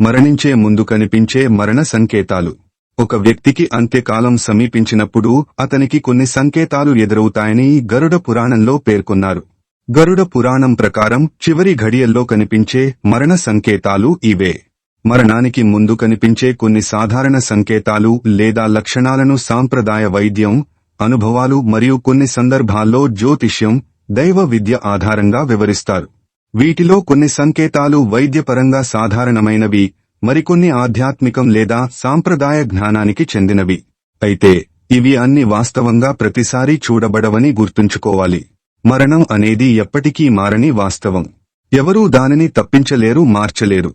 మరణించే ముందు కనిపించే మరణ సంకేతాలు. ఒక వ్యక్తికి అంత్యకాలం సమీపించినప్పుడు అతనికి కొన్ని సంకేతాలు ఎదురవుతాయని గరుడ పురాణంలో పేర్కొన్నారు. గరుడ పురాణం ప్రకారం చివరి ఘడియల్లో కనిపించే మరణ సంకేతాలు ఇవే. మరణానికి ముందు కనిపించే కొన్ని సాధారణ సంకేతాలు లేదా లక్షణాలను సాంప్రదాయ వైద్యం అనుభవాలు మరియు కొన్ని సందర్భాల్లో జ్యోతిష్యం దైవ విద్య ఆధారంగా వివరిస్తారు. వీటిలో కొన్ని సంకేతాలు వైద్యపరంగా సాధారణమైనవి మరికొన్ని ఆధ్యాత్మికం లేదా సాంప్రదాయ జ్ఞానానికి చెందినవి. అయితే ఇవి అన్ని వాస్తవంగా ప్రతిసారి చూడబడవని గుర్తుంచుకోవాలి. మరణం అనేది ఎప్పటికీ మారని వాస్తవం. ఎవరూ దానిని తప్పించలేరు మార్చలేరు.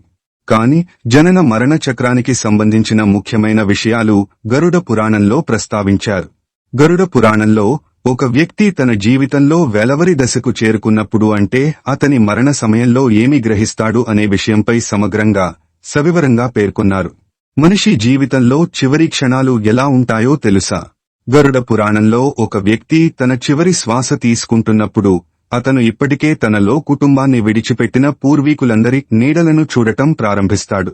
కాని జనన మరణ చక్రానికి సంబంధించిన ముఖ్యమైన విషయాలు గరుడ పురాణంలో ప్రస్తావించారు. గరుడ పురాణంలో ఒక వ్యక్తి తన జీవితంలో వెలవరి దశకు చేరుకున్నప్పుడు అంటే అతని మరణ సమయంలో ఏమి గ్రహిస్తాడు అనే విషయంపై సమగ్రంగా సవివరంగా పేర్కొన్నారు. మనిషి జీవితంలో చివరి క్షణాలు ఎలా ఉంటాయో తెలుసా? గరుడ పురాణంలో ఒక వ్యక్తి తన చివరి శ్వాస తీసుకుంటున్నప్పుడు అతను ఇప్పటికే తనలో కుటుంబాన్ని విడిచిపెట్టిన పూర్వీకులందరి నీడలను చూడటం ప్రారంభిస్తాడు.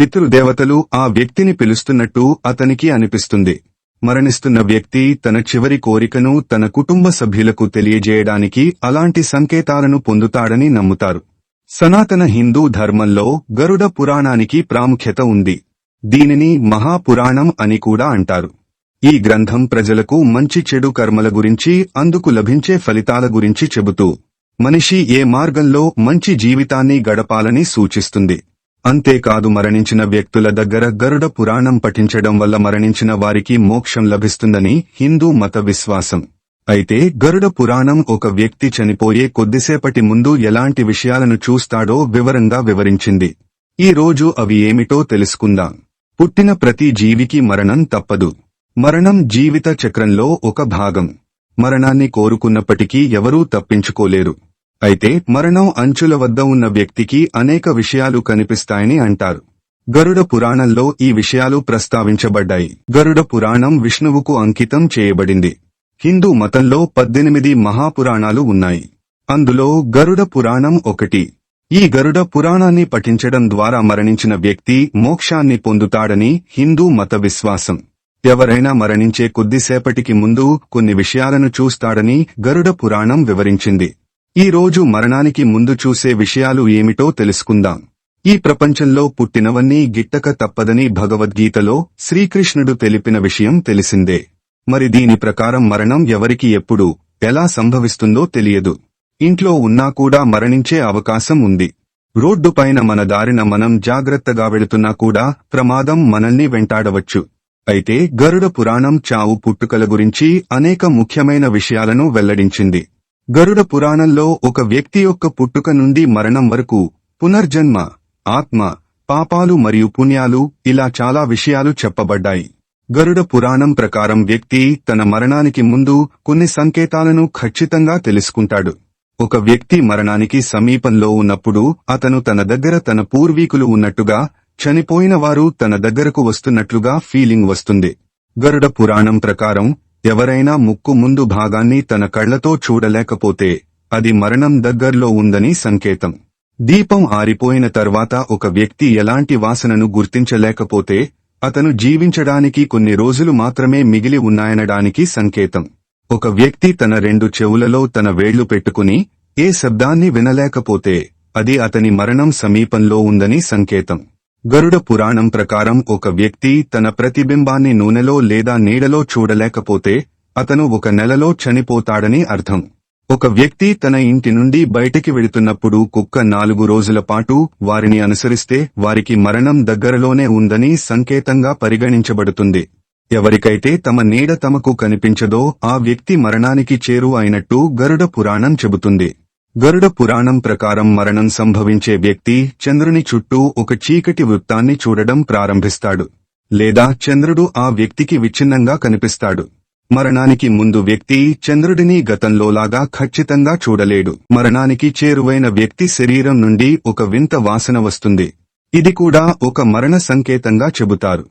పితృదేవతలు ఆ వ్యక్తిని పిలుస్తున్నట్టు అతనికి అనిపిస్తుంది. మరణిస్తున్న వ్యక్తి తన చివరి కోరికను తన కుటుంబ సభ్యులకు తెలియజేయడానికి అలాంటి సంకేతాలను పొందుతాడని నమ్ముతారు. సనాతన హిందూ ధర్మంలో గరుడ పురాణానికి ప్రాముఖ్యత ఉంది. దీనిని మహాపురాణం అని కూడా అంటారు. ఈ గ్రంథం ప్రజలకు మంచి చెడు కర్మల గురించి అందుకు లభించే ఫలితాల గురించి చెబుతూ మనిషి ఏ మార్గంలో మంచి జీవితాన్ని గడపాలని సూచిస్తుంది. అంతేకాదు మరణించిన వ్యక్తుల దగ్గర గరుడ పురాణం పఠించడం వల్ల మరణించిన వారికి మోక్షం లభిస్తుందని హిందూ మత విశ్వాసం. అయితే గరుడ పురాణం ఒక వ్యక్తి చనిపోయే కొద్దిసేపటి ముందు ఎలాంటి విషయాలను చూస్తాడో వివరంగా వివరించింది. ఈ రోజు అవి ఏమిటో తెలుసుకుందాం. పుట్టిన ప్రతి జీవికి మరణం తప్పదు. మరణం జీవిత చక్రంలో ఒక భాగం. మరణాన్ని కోరుకున్నప్పటికీ ఎవరూ తప్పించుకోలేరు. అయితే మరణం అంచుల వద్ద ఉన్న వ్యక్తికి అనేక విషయాలు కనిపిస్తాయని అంటారు. గరుడ పురాణంలో ఈ విషయాలు ప్రస్తావించబడ్డాయి. గరుడ పురాణం విష్ణువుకు అంకితం చేయబడింది. హిందూ మతంలో పద్దెనిమిది మహాపురాణాలు ఉన్నాయి. అందులో గరుడ పురాణం ఒకటి. ఈ గరుడ పురాణాన్ని పఠించడం ద్వారా మరణించిన వ్యక్తి మోక్షాన్ని పొందుతాడని హిందూ మత విశ్వాసం. ఎవరైనా మరణించే కొద్దిసేపటికి ముందు కొన్ని విషయాలను చూస్తాడని గరుడ పురాణం వివరించింది. ఈ రోజు మరణానికి ముందు చూసే విషయాలు ఏమిటో తెలుసుకుందాం. ఈ ప్రపంచంలో పుట్టినవన్నీ గిట్టక తప్పదని భగవద్గీతలో శ్రీకృష్ణుడు తెలిపిన విషయం తెలిసిందే. మరి దీని ప్రకారం మరణం ఎవరికి ఎప్పుడు ఎలా సంభవిస్తుందో తెలియదు. ఇంట్లో ఉన్నా కూడా మరణించే అవకాశం ఉంది. రోడ్డుపైన మన దారిన మనం జాగ్రత్తగా వెళుతున్నా కూడా ప్రమాదం మనల్ని వెంటాడవచ్చు. అయితే గరుడ పురాణం చావు పుట్టుకల గురించి అనేక ముఖ్యమైన విషయాలను వెల్లడించింది. గరుడ పురాణంలో ఒక వ్యక్తి యొక్క పుట్టుక నుండి మరణం వరకు పునర్జన్మ ఆత్మ పాపాలు మరియు పుణ్యాలు ఇలా చాలా విషయాలు చెప్పబడ్డాయి. గరుడ పురాణం ప్రకారం వ్యక్తి తన మరణానికి ముందు కొన్ని సంకేతాలను ఖచ్చితంగా తెలుసుకుంటాడు. ఒక వ్యక్తి మరణానికి సమీపంలో ఉన్నప్పుడు అతను తన దగ్గర తన పూర్వీకులు ఉన్నట్టుగా చనిపోయిన వారు తన దగ్గరకు వస్తున్నట్లుగా ఫీలింగ్ వస్తుంది. గరుడ పురాణం ప్రకారం ఎవరైనా ముక్కు ముందు భాగాన్ని తన కళ్ళతో చూడలేకపోతే అది మరణం దగ్గర్లో ఉందని సంకేతం. దీపం ఆరిపోయిన తర్వాత ఒక వ్యక్తి ఎలాంటి వాసనను గుర్తించలేకపోతే అతను జీవించడానికి కొన్ని రోజులు మాత్రమే మిగిలి ఉన్నాయనడానికి సంకేతం. ఒక వ్యక్తి తన రెండు చెవులలో తన వేళ్ళు పెట్టుకుని ఏ శబ్దాన్ని వినలేకపోతే అది అతని మరణం సమీపంలో ఉందని సంకేతం. గరుడ పురాణం ప్రకారం ఒక వ్యక్తి తన ప్రతిబింబాన్ని నూనెలో లేదా నీడలో చూడలేకపోతే అతను ఒక నెలలో చనిపోతాడని అర్థం. ఒక వ్యక్తి తన ఇంటి నుండి బయటికి వెళుతున్నప్పుడు కుక్క నాలుగు రోజుల పాటు వారిని అనుసరిస్తే వారికి మరణం దగ్గరలోనే ఉందని సంకేతంగా పరిగణించబడుతుంది. ఎవరికైతే తమ నీడ తమకు కనిపించదో ఆ వ్యక్తి మరణానికి చేరు అయినట్టు గరుడ పురాణం చెబుతుంది. గరుడ పురాణం ప్రకారం మరణం సంభవించే వ్యక్తి చంద్రుని చుట్టూ ఒక చీకటి వృత్తాన్ని చూడడం ప్రారంభిస్తాడు. లేదా చంద్రుడు ఆ వ్యక్తికి విచ్ఛిన్నంగా కనిపిస్తాడు. మరణానికి ముందు వ్యక్తి చంద్రుడిని గతంలోలాగా ఖచ్చితంగా చూడలేడు. మరణానికి చేరువైన వ్యక్తి శరీరం నుండి ఒక వింత వాసన వస్తుంది. ఇది కూడా ఒక మరణ సంకేతంగా చెబుతారు.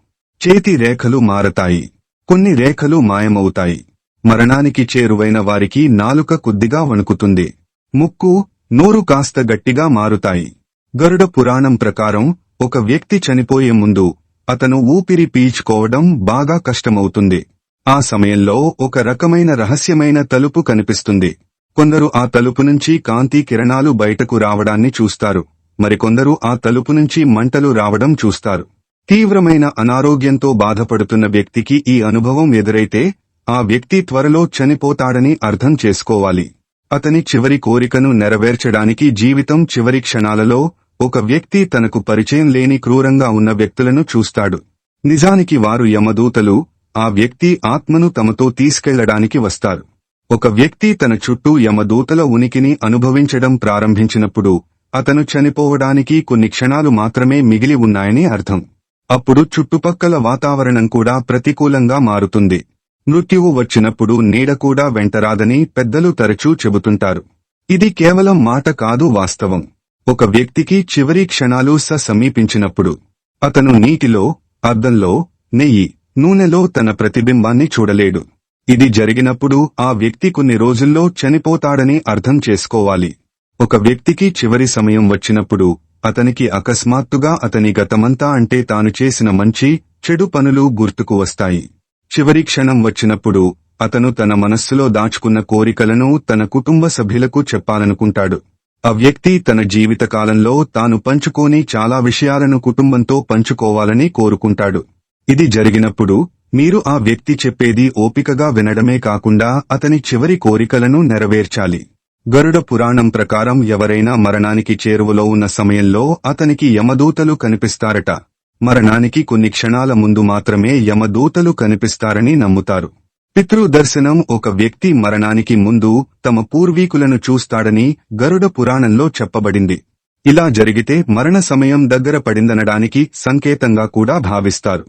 చేతి రేఖలు మారతాయి. కొన్ని రేఖలు మాయమవుతాయి. మరణానికి చేరువైన వారికి నాలుక కొద్దిగా వణుకుతుంది. ముక్కు నోరు కాస్త గట్టిగా మారుతాయి. గరుడ పురాణం ప్రకారం ఒక వ్యక్తి చనిపోయే ముందు అతను ఊపిరి పీల్చుకోవడం బాగా కష్టమవుతుంది. ఆ సమయంలో ఒక రకమైన రహస్యమైన తలుపు కనిపిస్తుంది. కొందరు ఆ తలుపు నుంచి కాంతి కిరణాలు బయటకు రావడాన్ని చూస్తారు. మరికొందరు ఆ తలుపు నుంచి మంటలు రావడం చూస్తారు. తీవ్రమైన అనారోగ్యంతో బాధపడుతున్న వ్యక్తికి ఈ అనుభవం ఎదురైతే ఆ వ్యక్తి త్వరలో చనిపోతాడని అర్థం చేసుకోవాలి. అతని చివరి కోరికను నెరవేర్చడానికి జీవితం చివరి క్షణాలలో ఒక వ్యక్తి తనకు పరిచయం లేని క్రూరంగా ఉన్న వ్యక్తులను చూస్తాడు. నిజానికి వారు యమదూతలు ఆ వ్యక్తి ఆత్మను తమతో తీసుకెళ్ళడానికి వస్తారు. ఒక వ్యక్తి తన చుట్టూ యమదూతల ఉనికిని అనుభవించడం ప్రారంభించినప్పుడు అతను చనిపోవడానికి కొన్ని క్షణాలు మాత్రమే మిగిలి ఉన్నాయని అర్థం. అప్పుడు చుట్టుపక్కల వాతావరణం కూడా ప్రతికూలంగా మారుతుంది. మృత్యువు వచ్చినప్పుడు నీడ కూడా వెంటరాదని పెద్దలు తరచూ చెబుతుంటారు. ఇది కేవలం మాట కాదు వాస్తవం. ఒక వ్యక్తికి చివరి క్షణాలు స సమీపించినప్పుడు అతను నీటిలో అద్దంలో నెయ్యి నూనెలో తన ప్రతిబింబాన్ని చూడలేడు. ఇది జరిగినప్పుడు ఆ వ్యక్తి కొన్ని రోజుల్లో చనిపోతాడని అర్థం చేసుకోవాలి. ఒక వ్యక్తికి చివరి సమయం వచ్చినప్పుడు అతనికి అకస్మాత్తుగా అతని గతమంతా అంటే తాను చేసిన మంచి చెడు పనులు గుర్తుకు వస్తాయి. చివరి క్షణం వచ్చినప్పుడు అతను తన మనస్సులో దాచుకున్న కోరికలను తన కుటుంబ సభ్యులకు చెప్పాలనుకుంటాడు. ఆ వ్యక్తి తన జీవితకాలంలో తాను పంచుకోని చాలా విషయాలను కుటుంబంతో పంచుకోవాలని కోరుకుంటాడు. ఇది జరిగినప్పుడు మీరు ఆ వ్యక్తి చెప్పేది ఓపికగా వినడమే కాకుండా అతని చివరి కోరికలను నెరవేర్చాలి. గరుడ పురాణం ప్రకారం ఎవరైనా మరణానికి చేరువలో ఉన్న సమయంలో అతనికి యమదూతలు కనిపిస్తారట. మరణానికి కొన్ని క్షణాల ముందు మాత్రమే యమదూతలు కనిపిస్తారని నమ్ముతారు. పితృదర్శనం ఒక వ్యక్తి మరణానికి ముందు తమ పూర్వీకులను చూస్తాడని గరుడ పురాణంలో చెప్పబడింది. ఇలా జరిగితే మరణ సమయం దగ్గర పడిందనడానికి సంకేతంగా కూడా భావిస్తారు.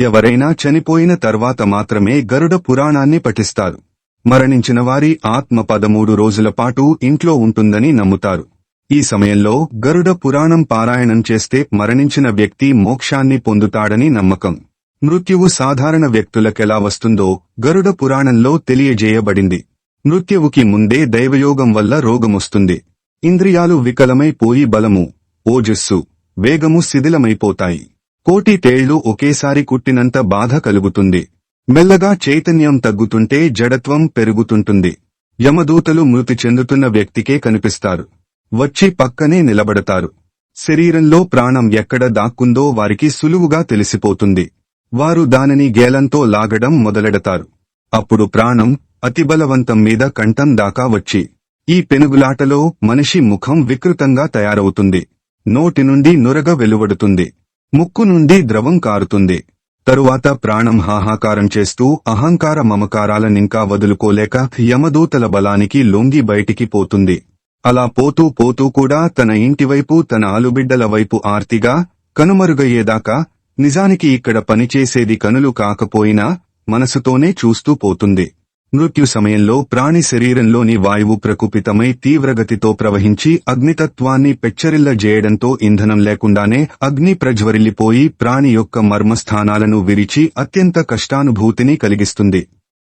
ఎవరైనా చనిపోయిన తర్వాత మాత్రమే గరుడ పురాణాన్ని పఠిస్తారు. మరణించిన వారి ఆత్మ పదమూడు రోజుల పాటు ఇంట్లో ఉంటుందని నమ్ముతారు. ఈ సమయంలో గరుడ పురాణం పారాయణం చేస్తే మరణించిన వ్యక్తి మోక్షాన్ని పొందుతాడని నమ్మకం. మృత్యువు సాధారణ వ్యక్తులకెలా వస్తుందో గరుడ పురాణంలో తెలియజేయబడింది. మృత్యువుకి ముందే దైవయోగం వల్ల రోగమొస్తుంది. ఇంద్రియాలు వికలమైపోయి బలము ఓజస్సు వేగము శిథిలమైపోతాయి. కోటి తేళ్ళు ఒకేసారి కుట్టినంత బాధ కలుగుతుంది. మెల్లగా చైతన్యం తగ్గుతుంటే జడత్వం పెరుగుతుంటుంది. యమదూతలు మృతి చెందుతున్న వ్యక్తికే కనిపిస్తారు. వచ్చి పక్కనే నిలబడతారు. శరీరంలో ప్రాణం ఎక్కడ దాక్కుందో వారికి సులువుగా తెలిసిపోతుంది. వారు దానిని గేలంతో లాగడం మొదలెడతారు. అప్పుడు ప్రాణం అతిబలవంతం మీద కంఠం దాకా వచ్చి ఈ పెనుగులాటలో మనిషి ముఖం వికృతంగా తయారవుతుంది. నోటి నుండి నురగ వెలువడుతుంది. ముక్కు నుండి ద్రవం కారుతుంది. తరువాత ప్రాణం హాహాకారం చేస్తూ అహంకార మమకారాలనింకా వదులుకోలేక యమదూతల బలానికి లొంగి బయటికి పోతుంది. అలా పోతూ పోతూ కూడా తన ఇంటివైపు తన ఆలుబిడ్డల వైపు ఆర్తిగా కనుమరుగయ్యేదాకా నిజానికి ఇక్కడ పనిచేసేది కనులు కాకపోయినా మనసుతోనే చూస్తూ పోతుంది. మృత్యు సమయంలో ప్రాణి శరీరంలోని వాయువు ప్రకుపితమై తీవ్రగతితో ప్రవహించి అగ్నితత్వాన్ని పెచ్చరిల్లజేయడంతో ఇంధనం లేకుండానే అగ్ని ప్రజ్వరిల్లిపోయి ప్రాణి యొక్క మర్మస్థానాలను విరిచి అత్యంత కష్టానుభూతిని కలిగిస్తుంది.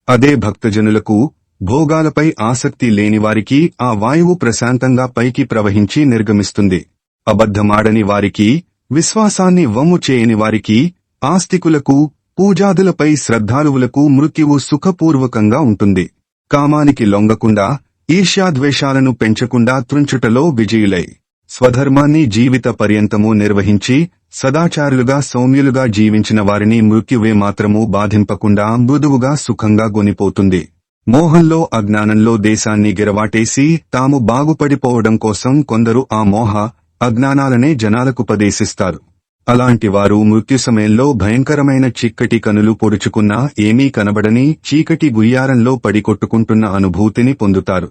అదే భక్తజనులకు భోగాలపై ఆసక్తి లేనివారికి ఆ వాయువు ప్రశాంతంగా పైకి ప్రవహించి నిర్గమిస్తుంది. అబద్ధమాడని వారికి విశ్వాసాన్ని వమ్ము చేయని వారికి ఆస్తికులకు పూజాదులపై శ్రద్ధాలువులకు మృత్యువు సుఖపూర్వకంగా ఉంటుంది. కామానికి లొంగకుండా ఈర్ష్యాద్వేషాలను పెంచకుండా త్రుంచుటలో విజయులై. స్వధర్మాన్ని జీవిత పర్యంతము నిర్వహించి సదాచారులుగా సౌమ్యులుగా జీవించిన వారిని మృత్యువే మాత్రము బాధింపకుండా మృదువుగా సుఖంగా గొనిపోతుంది మోహంలో అజ్ఞానంలో దేశాన్ని గిరవాటేసి తాము బాగుపడిపోవడం కోసం కొందరు ఆ మోహ అజ్ఞానాలనే జనాలకుపదేశిస్తారు అలాంటి వారు మృత్యు సమయంలో భయంకరమైన చిక్కటి కనులు పొడుచుకున్నా ఏమీ కనబడని చీకటి గుయ్యారంలో పడికొట్టుకుంటున్న అనుభూతిని పొందుతారు.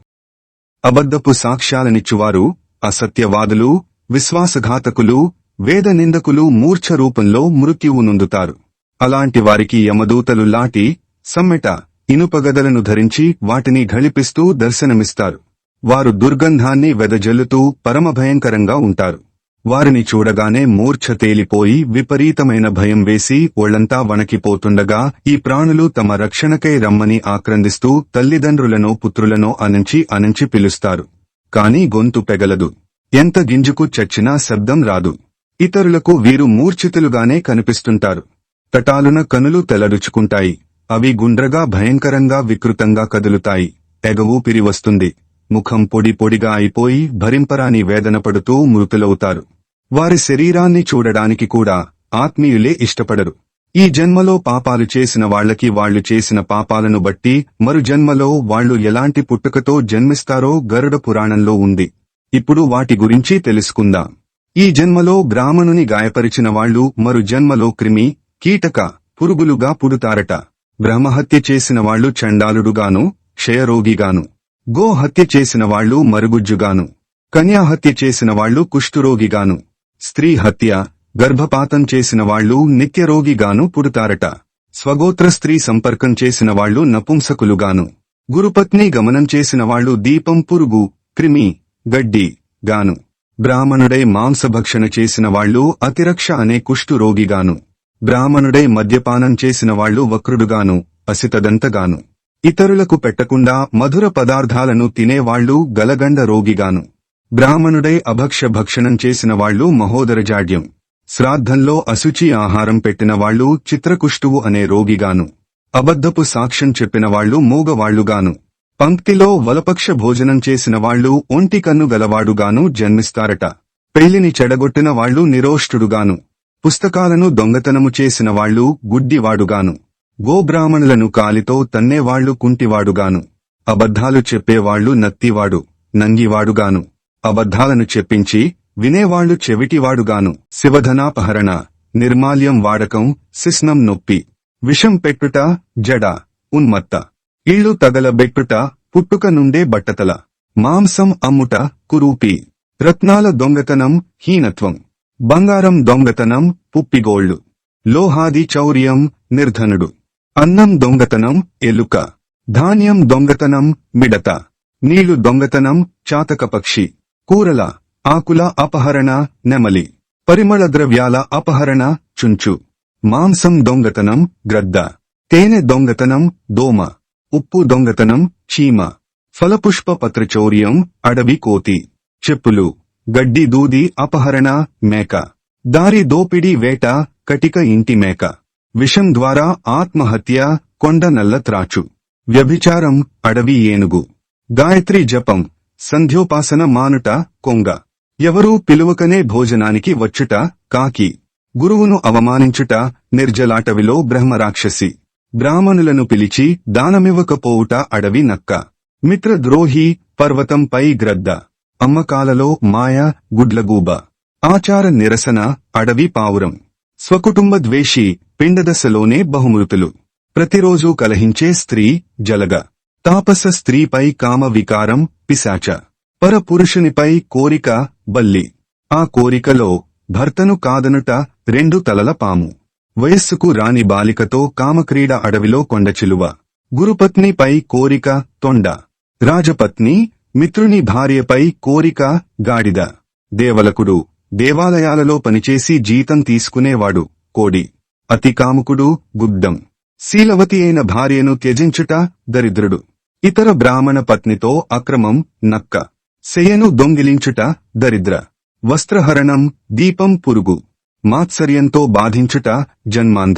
అబద్ధపు సాక్ష్యాలనిచ్చువారు అసత్యవాదులు విశ్వాసఘాతకులు వేద నిందకులు మూర్ఛ రూపంలో మృత్యువు నొందుతారు అలాంటి వారికి యమదూతలు లాటి సమ్మెట ఇనుపగదలను ధరించి వాటిని ఘళిపిస్తూ దర్శనమిస్తారు. వారు దుర్గంధాన్ని వెదజల్లుతూ పరమభయంకరంగా ఉంటారు. వారిని చూడగానే మూర్ఛ తేలిపోయి విపరీతమైన భయం వేసి ఒళ్ళంతా వణకిపోతుండగా ఈ ప్రాణులు తమ రక్షణకై రమ్మని ఆక్రందిస్తూ తల్లిదండ్రులనో పుత్రులనో అనంచి అనంచి పిలుస్తారు. కాని గొంతు పెగలదు. ఎంత గింజుకు చచ్చినా శబ్దం రాదు. ఇతరులకు వీరు మూర్ఛితులుగానే కనిపిస్తుంటారు. తటాలున కనులు తెలరుచుకుంటాయి. అవి గుండ్రగా భయంకరంగా వికృతంగా కదులుతాయి. ఎగవు పిరివస్తుంది. ముఖం పొడి పొడిగా అయిపోయి భరింపరాని వేదన పడుతూ మృతులవుతారు. వారి శరీరాన్ని చూడడానికి కూడా ఆత్మీయులే ఇష్టపడరు. ఈ జన్మలో పాపాలు చేసిన వాళ్ళకి వాళ్ళు చేసిన పాపాలను బట్టి మరు జన్మలో వాళ్ళు ఎలాంటి పుట్టుకతో జన్మిస్తారో గరుడ పురాణంలో ఉంది. ఇప్పుడు వాటి గురించి తెలుసుకుందాం. ఈ జన్మలో బ్రాహ్మణుని గాయపరిచిన వాళ్ళు మరు జన్మలో క్రిమి కీటక పురుగులుగా పుడుతారట. బ్రహ్మహత్య చేసిన వాళ్ళు చండాలుడుగాను క్షయరోగిగాను. గో హత్య చేసిన వాళ్ళు మరుగుజ్జుగాను. కన్యాహత్య చేసిన వాళ్ళు కుష్ఠురోగిగాను. స్త్రీ హత్య గర్భపాతం చేసిన వాళ్ళు నిత్యరోగిగాను పుడతారట. స్వగోత్ర స్త్రీ సంపర్కం చేసిన వాళ్ళు నపుంసకులుగాను. గురుపత్ని గమనం చేసిన వాళ్ళు దీపం పురుగు క్రిమి గడ్డి గాను. బ్రాహ్మణుడై మాంసభక్షణ చేసిన వాళ్ళు అతిరక్ష అనే కుష్ఠురోగిగాను. బ్రాహ్మణుడై మద్యపానం చేసిన వాళ్ళు వక్రుడుగాను అసితదంతగాను. ఇతరులకు పెట్టకుండా మధుర పదార్థాలను తినేవాళ్ళు గలగండ రోగిగాను. బ్రాహ్మణుడై అభక్ష భక్షణం చేసిన వాళ్ళు మహోదరజాడ్యం శ్రాద్ధంలో అశుచి ఆహారం పెట్టిన వాళ్ళు చిత్రకుష్టువు అనే రోగిగాను. అబద్ధపు సాక్ష్యం చెప్పిన వాళ్ళు మూగవాళ్ళుగాను పంక్తిలో వలపక్ష భోజనం చేసిన వాళ్ళు ఒంటి కన్ను గలవాడుగాను జన్మిస్తారట. పెళ్ళిని చెడగొట్టిన వాళ్ళు నిరోష్టుడుగాను పుస్తకాలను దొంగతనము చేసిన వాళ్ళు గుడ్డివాడుగాను. గోబ్రాహ్మణులను కాలితో తన్నేవాళ్ళు కుంటివాడుగాను. అబద్ధాలు చెప్పేవాళ్ళు నత్తివాడు నంగివాడుగాను. అబద్ధాలను చెప్పించి వినేవాళ్ళు చెవిటివాడుగాను. శివధనాపహరణ నిర్మాల్యం వాడకం శిస్నం నొప్పి విషం పెట్టుట జడ ఉన్మత్త. ఇళ్ళు తగలబెట్టుట పుట్టుక నుండే బట్టతల. మాంసం అమ్ముట కురూపి. రత్నాల దొంగతనం హీనత్వం. బంగారం దొంగతనం పుప్పిగోళ్ళు లోహాది చౌర్యం నిర్ధనుడు. అన్నం దొంగతనం ఎలుక. ధాన్యం దొంగతనం మిడత. నీళ్ళు దొంగతనం చాతకపక్షి కూరల ఆకుల అపహరణ నెమలి. పరిమళ ద్రవ్యాల అపహరణ చుంచు. మాంసం దొంగతనం గ్రద్ద. తేనె దొంగతనం దోమ. ఉప్పు దొంగతనం చీమ. ఫలపుష్ప పత్రచౌర్యం అడవి కోతి. చెప్పులు. గడ్డి దూది అపహరణ మేక. దారి దోపిడీ వేట కటిక ఇంటి మేక. విషం ద్వారా ఆత్మహత్య కొండ నల్ల త్రాచు. వ్యభిచారం అడవి ఏనుగు. గాయత్రి జపం. సంధ్యోపాసన మానుట కొంగ. ఎవరూ పిలువకనే భోజనానికి వచ్చుట కాకి. గురువును అవమానించుట నిర్జలాటవిలో బ్రహ్మరాక్షసి. బ్రాహ్మణులను పిలిచి దానమివ్వకపోవుట అడవి నక్క. మిత్రద్రోహి పర్వతంపై గ్రద్ద. అమ్మకాలలో మాయ గుడ్లగూబ ఆచార నిరసన అడవి పావురం స్వకుటుంబ ద్వేషి పిండదశలోనే బహుమృతులు. ప్రతిరోజూ కలహించే స్త్రీ జలగ. తాపస స్త్రీపై కామ వికారం పిశాచ. పరపురుషునిపై కోరిక బల్లి. ఆ కోరికలో భర్తను కాదనుట రెండు తలల పాము. వయస్సుకు రాని బాలికతో కామక్రీడ అడవిలో కొండచిలువ గురుపత్నిపై కోరిక తొండ. రాజపత్ని మిత్రుని భార్యపై కోరిక గాడిద. దేవలకుడు దేవాలయాలలో పనిచేసి జీతం తీసుకునేవాడు కోడి. అతి కాముకుడు గుడ్డం. శీలవతి అయిన భార్యను త్యజించుట దరిద్రుడు. ఇతర బ్రాహ్మణ పత్నితో అక్రమం నక్క. శయను దొంగిలించుట దరిద్ర. వస్త్రహరణం దీపం పురుగు. మాత్సర్యంతో బాధించుట జన్మాంధ.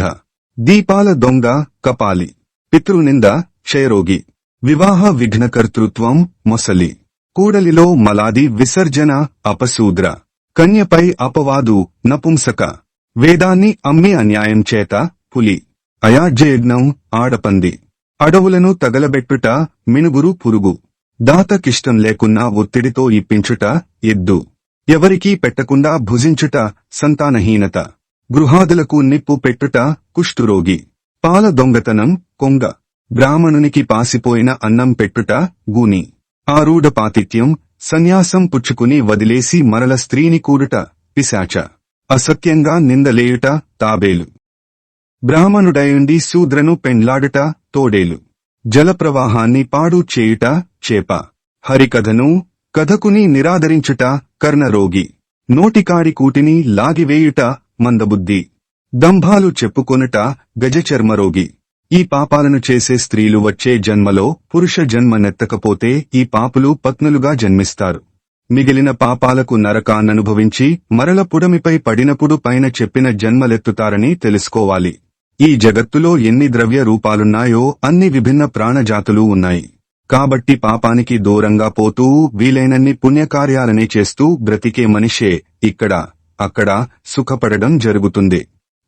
దీపాల దొంగ కపాలి. పితృనింద క్షయరోగి. వివాహ విఘ్నకర్తృత్వం మొసలి. కూడలిలో మలాది విసర్జన అపశూద్ర. కన్యపై అపవాదు నపుంసక. వేదాన్ని అమ్మి అన్యాయం చేత పులి. అయాజ్యయజ్ఞం ఆడపంది. అడవులను తగలబెట్టుట మినుగురు పురుగు. దాతకిష్టం లేకున్నా ఒత్తిడితో ఇప్పించుట ఎద్దు. ఎవరికీ పెట్టకుండా భుజించుట సంతానహీనత. గృహాదులకు నిప్పు పెట్టుట కుష్ఠురోగి. పాల దొంగతనం కొంగ. బ్రాహ్మణునికి పాసిపోయిన అన్నం పెట్టుట గూని. ఆరూఢ పాతిత్యం సన్యాసం పుచ్చుకుని వదిలేసి మరల స్త్రీని కూడుట పిశాచ. అసత్యంగా నిందలేయుట తాబేలు. బ్రాహ్మణుడయుండి శూద్రను పెండ్లాడుట తోడేలు. జలప్రవాహాన్ని పాడు చేయుట చేప. హరికథను కథకుని నిరాదరించుట కర్ణరోగి. నోటికాడి కూటిని లాగివేయుట మందబుద్ధి. దంభాలు చెప్పుకొనుట గజచర్మరోగి. ఈ పాపాలను చేసే స్త్రీలు వచ్చే జన్మలో పురుష జన్మ నెత్తకపోతే ఈ పాపులు పత్నులుగా జన్మిస్తారు. మిగిలిన పాపాలకు నరకాన్ననుభవించి మరల పుడమిపై పడినప్పుడు పైన చెప్పిన జన్మలెత్తుతారని తెలుసుకోవాలి. ఈ జగత్తులో ఎన్ని ద్రవ్య రూపాలున్నాయో అన్ని విభిన్న ప్రాణజాతులు ఉన్నాయి. కాబట్టి పాపానికి దూరంగా పోతూ వీలైనన్ని పుణ్యకార్యాలనే చేస్తూ బ్రతికే మనిషే ఇక్కడ అక్కడ సుఖపడడం జరుగుతుంది.